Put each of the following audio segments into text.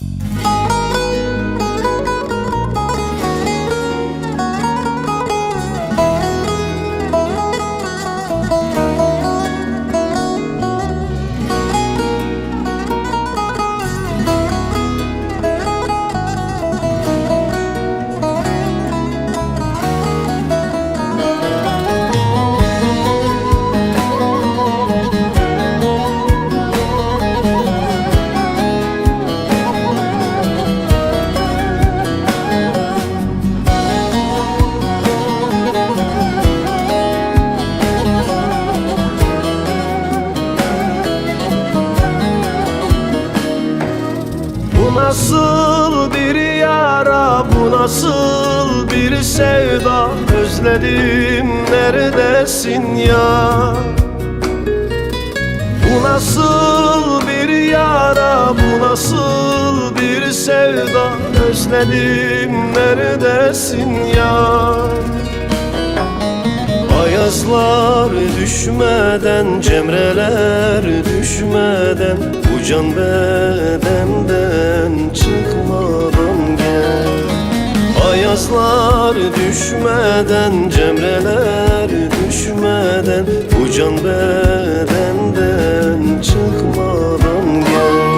Bu nasıl bir yara, bu nasıl bir sevda? Özledim neredesin ya? Bu nasıl bir yara, bu nasıl bir sevda? Özledim neredesin ya? Ayazlar düşmeden, cemreler düşmeden can bedenden çıkmadan gel. Ayazlar düşmeden, cemreler düşmeden Bu can bedenden çıkmadan gel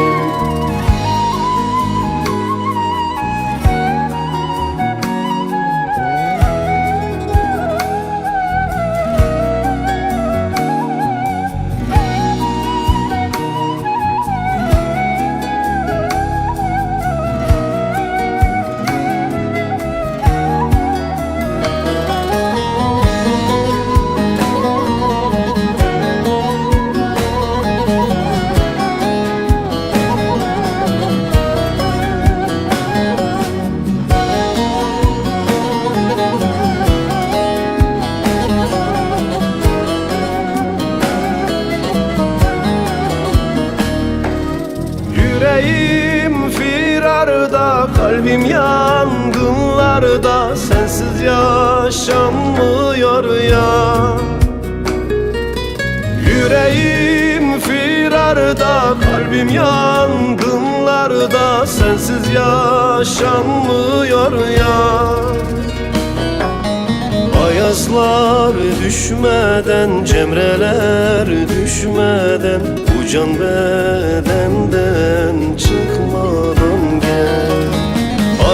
Yüreğim firarda, kalbim yangınlarda. Sensiz yaşanmıyor ya. Yüreğim firarda, kalbim yangınlarda. Sensiz yaşanmıyor ya. Ayazlar düşmeden, cemreler düşmeden can bedenden çıkmadan gel.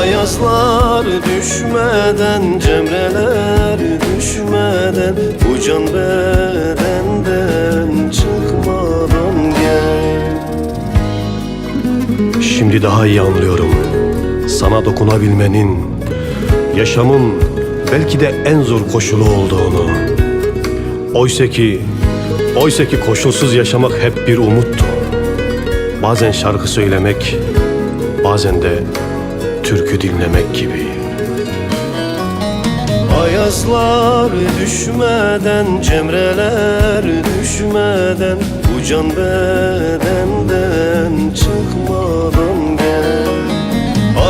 Ayazlar düşmeden, cemreler düşmeden Bu can bedenden çıkmadan gel. Şimdi daha iyi anlıyorum. Sana dokunabilmenin Yaşamın belki de en zor koşulu olduğunu. Oysa ki Oysa ki koşulsuz yaşamak hep bir umuttu. Bazen şarkı söylemek Bazen de türkü dinlemek gibi. Ayazlar düşmeden, cemreler düşmeden Bu can bedenden çıkmadan gel.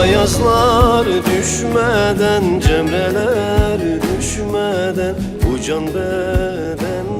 Ayazlar düşmeden, cemreler düşmeden Bu can bedenden